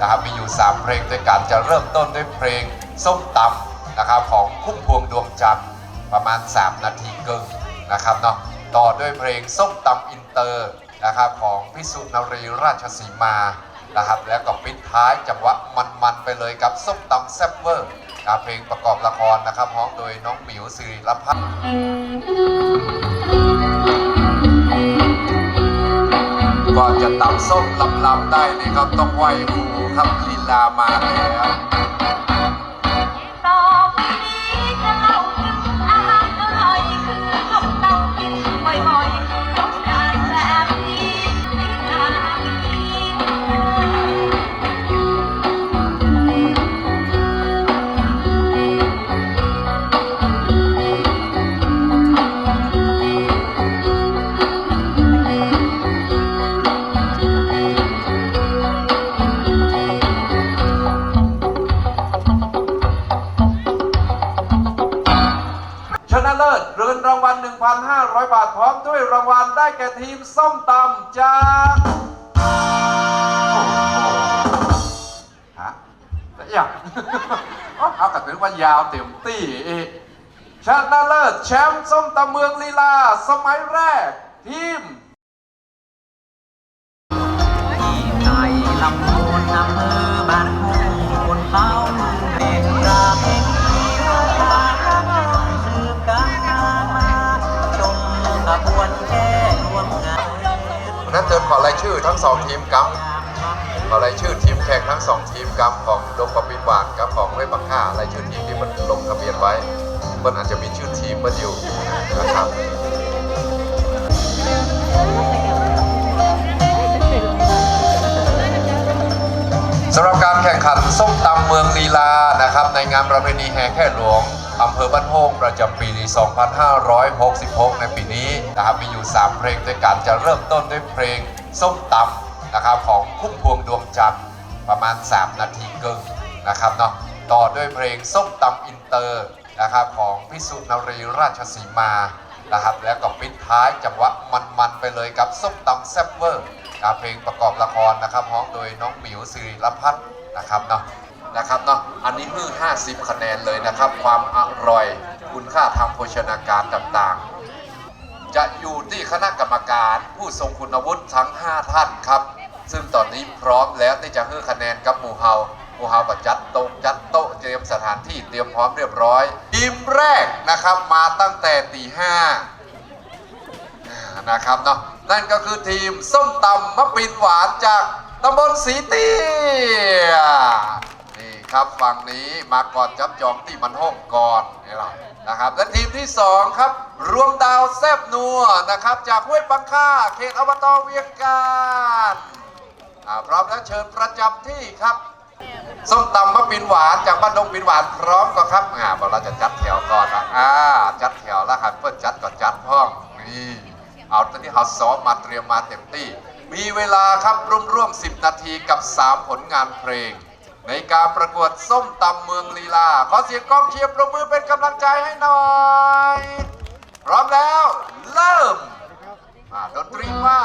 นะครับมีอยู่ 3 เพลงด้วยกันจะเริ่มต้นด้วยเพลงส้มตำนะครับของพุ่มพวงดวงจันทร์ประมาณ 3 นาทีเกินนะครับเนาะต่อด้วยเพลงส้มตำอินเตอร์นะครับของพิสุนรีราชสีมานะครับแล้วก็ปิดท้ายจังหวะมันๆไปเลยกับส้มตำแซ่บเวอร์นะเพลงประกอบละครนะครับร้องโดยน้องหมิวสิริรพัฒน์ก่อนจะตำส้มลำๆได้นี่ครับต้องไหวครู ครับลีลามาแล้ว วยรางวัลได้แก่ทีมส้มตำจากฮะแล้วอย่างเอาเอากันเป็นว่ายาวเต็มตี้อีกชนะเลิศแชมป์ส้มตำเมืองลีลา สมัยแรก ทีมที่ใจลำ ขอรายชื่อทั้งสองทีมกับขอรายชื่อทีมแข่งทั้งสองทีมกับของดงปะปินหวานกับของเวยบักค่ารายชื่อทีมที่มันลงทะเบียนไว้มันอาจจะมีชื่อทีมมันอยู่นะครับสำหรับการแข่งขันส้มตำเมืองลีลานะครับในงานประเพณีแห่แค่หลวงอำเภอบ้านโฮงประจำปี 2566 ในปีนี้นะครับมีอยู่ 3 เพลงด้วยกันจะเริ่มต้นด้วยเพลง ส้มตำนะครับของพุ่มพวงดวงจันทร์ประมาณ 3 นาทีเกินนะครับเนาะต่อด้วยเพลงส้มตำอินเตอร์นะครับของพิสุนรีราชสีมานะครับแล้วก็ปิดท้ายจังหวะมันๆไปเลยกับส้มตำแซ่บเวอร์กับเพลงประกอบละครนะครับร้องโดยน้องหมิวสิริรพัฒน์นะครับเนาะนะครับเนาะอันนี้คือ 50 คะแนนเลยนะครับ ความอร่อยคุณค่าทางโภชนาการต่าง คณะกรรมการผู้ทรงคุณวุฒิทั้ง 5 ท่านครับ ซึ่งตอนนี้พร้อมแล้วที่จะให้คะแนนกับหมู่เฮาหมู่เฮาก็จัดโต๊ะจัดโต๊ะเตรียมสถานที่เตรียมพร้อมเรียบร้อยทีมแรกนะครับมาตั้งแต่ตีห้านะครับเนาะนั่นก็คือทีมส้มตำมะปินหวานจากตำบลสีเตี้ยนี่ครับฝั่งนี้มาก่อนจับจองที่มันห้องก่อนนี่แหละ นะครับและทีมที่สองครับ รวมดาวแซบนัวนะครับ จากห้วยปังค่าเขตอบตเวียงการพร้อมแล้วเชิญประจำที่ครับส้มตำมะปินหวานจากบ้านดงปินหวานพร้อมก็ครับอ่าบเราจะจัดแถวก่อนนะอ่าจัดแถวแล้วหันเพื่อจัดก็จัดพ้องนี่เอาตอนนี้เขาซ้อมมาเตรียมมาเต็มที่ มีเวลาครับร่วมๆ10 นาทีกับ 3 ผลงานเพลง ในการประกวดส้มตำเมืองลีลา ขอเสียงกองเชียร์ปรบมือเป็นกำลังใจให้หน่อย พร้อมแล้ว เริ่มอ่าดนตรีมา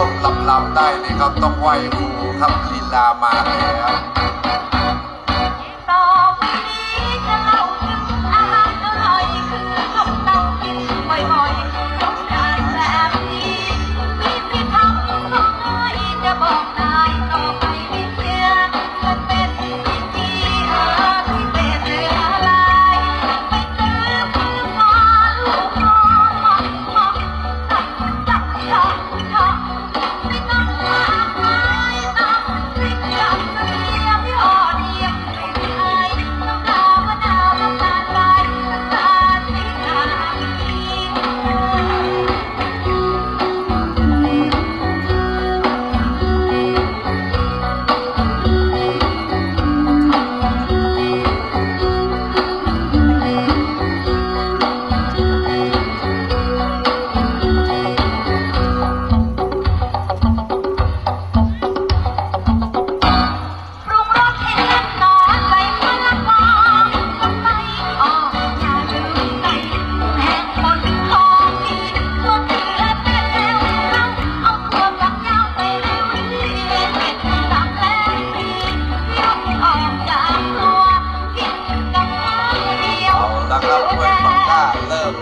จะตำส้มลำๆได้นี่ครับ ต้องไหวครูครับลีลามาแล้ว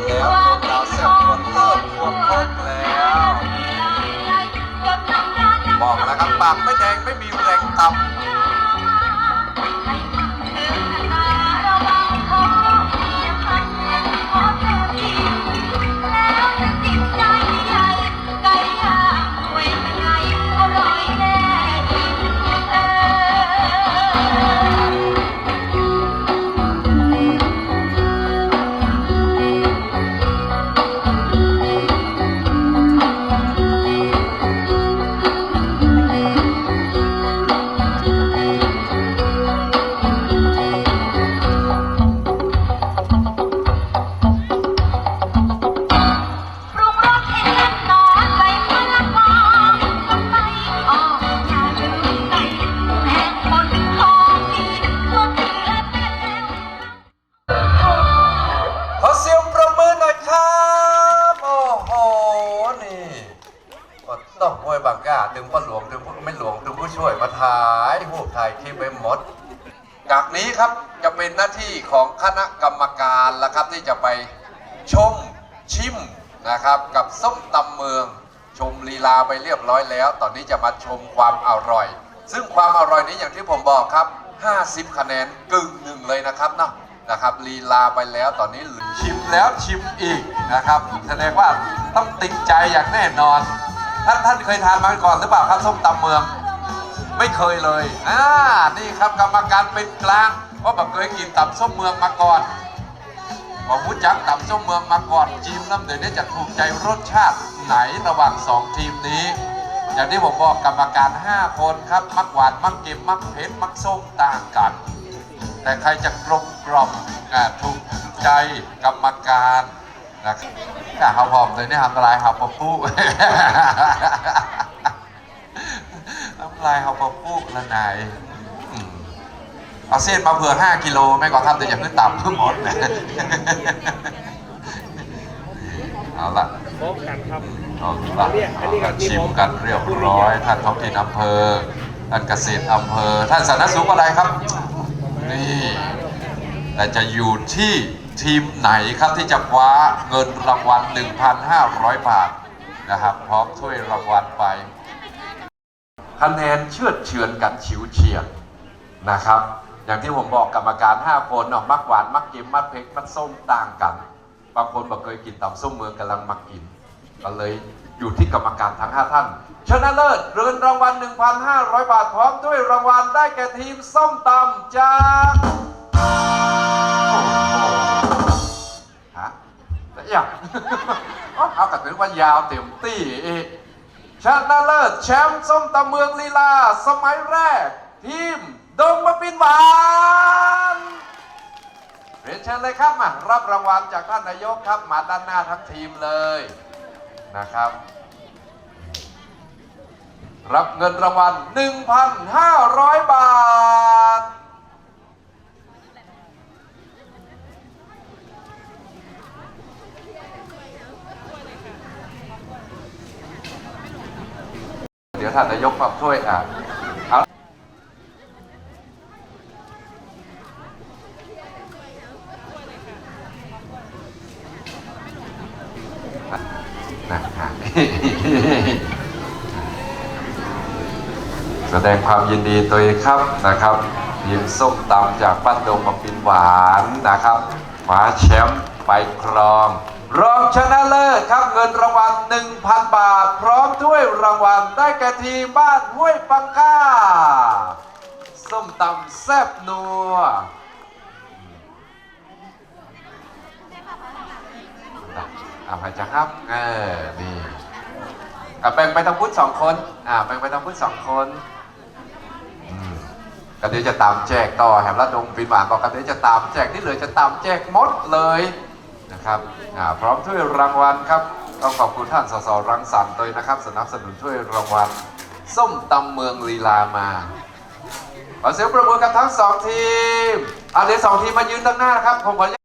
แล้วพวกเราแซ่บหมดเลิกหมดพกแล้วบอกแล้ครับปากไม่แดงไม่มีแรงต่ำ ถ่ายรูปถ่ายคลิปไว้หมด จากนี้ครับจะเป็นหน้าที่ของคณะกรรมการแล้วครับที่จะไปชมชิมนะครับกับส้มตำเมือง ชมลีลาไปเรียบร้อยแล้ว ตอนนี้จะมาชมความอร่อย ซึ่งความอร่อยนี้อย่างที่ผมบอกครับ 50 คะแนนกึ่งหนึ่งเลยนะครับเนาะนะครับลีลาไปแล้วตอนนี้ชิมแล้วชิมอีกนะครับแสดงว่าต้องติดใจอย่างแน่นอน ท่านท่านเคยทานมาก่อนหรือเปล่าครับส้มตำเมือง ไม่เคยเลยอ่านี่ครับกรรมการเป็นกลางเพราะแบบเคยกินตับส้มเมืองมาก่อนพอพูดจักตับส้มเมืองมาก่อนจิมน้ำเดี๋ยวนี้จะถูกใจรสชาติไหนระหว่างสองทีมนี้ อย่างที่ผมบอกกรรมการ 5 คนครับ มักหวานมักเค็มมักเผ็ดมักส้มต่างกัน แต่ใครจะกลมกล่อมถูกใจกรรมการนะครับอ่าเขาพร้อมเลยเนี่ยทำลายเขาปะปุ๊น้ ลายเขาปะปุ๊ละนายอืมเอาเส้นมาเผื่อ5กิโลแม่ก็ทำแต่อย่าเพิ่งต่ำเพิ่งหมดนะเอาละพร้อมกันครับเอาละอันนี้อันนี้ก็ชิมกันเรียบร้อย ท่านท้องถิ่นอำเภอ ท่านเกษตรอำเภอ ท่านสาธารณสุขอะไรครับ นี่แต่จะอยู่ที่ทีมไหนครับที่จะคว้าเงินรางวัล 1,500 บาทนะครับ พร้อมถ้วยรางวัลไป คะแนนเชื่อดเฉือนกันฉิวเฉียดนะครับ อย่างที่ผมบอกกรรมการ 5 คนเนาะมักหวานมักเค็มมักเผ็ดมักส้มต่างกัน บางคนบอกเคยกินตำส้มเมืองกำลังมากิน ก็เลยอยู่ที่กรรมการทั้ง 5 ท่าน ชนะเลิศเรือนรางวัล 1,500 บาทพร้อมด้วยรางวัลได้แก่ทีมส้มตำจากฮะแต่ย่างเอากระถือว่ายาวเต็มตี้ ชนะเลิศแชมป์ส้มตำเมืองลีลา สมัยแรก ทีม ดงมะปินหวานเรียนเชิญเลยครับมารับรางวัลจากท่านนายกครับ มาด้านหน้าทั้งทีมเลยนะครับ รับเงินรางวัล 1,500 บาท เดี๋ยวท่านนายกมาช่วยอ่านเอานะฮะแสดงความยินดีตัวเองครับนะครับทีมส้มตำจากบ้านดงมาปินหวานนะครับคว้าแชมป์ไปครอง รองชนะเลิศครับเงินรางวัล 1,000 บาท พร้อมถ้วยรางวัลได้แก่ทีมบ้านห้วยปังก้า ส้มตำแซ่บนัวเอาไปจ้ะครับ เออนี่กับแบ่งไปทางพุทธสองคน อ่าแบ่งไปทางพุทธสองคนก็เดี๋ยวจะตามแจกต่อแหมละดงปีนหวานบอกกันเดี๋ยวจะตามแจกที่เหลือจะตามแจกหมดเลย นะครับพร้อมถ้วยรางวัลครับต้องขอบคุณท่านสสรังสรรค์ด้วยนะครับ สนับสนุนถ้วยรางวัลส้มตำเมืองลีลามาขอเสียงประมือกับทั้งสองทีมอาเดี๋ยวสองทีมมายืนด้านหน้านะครับผมขอ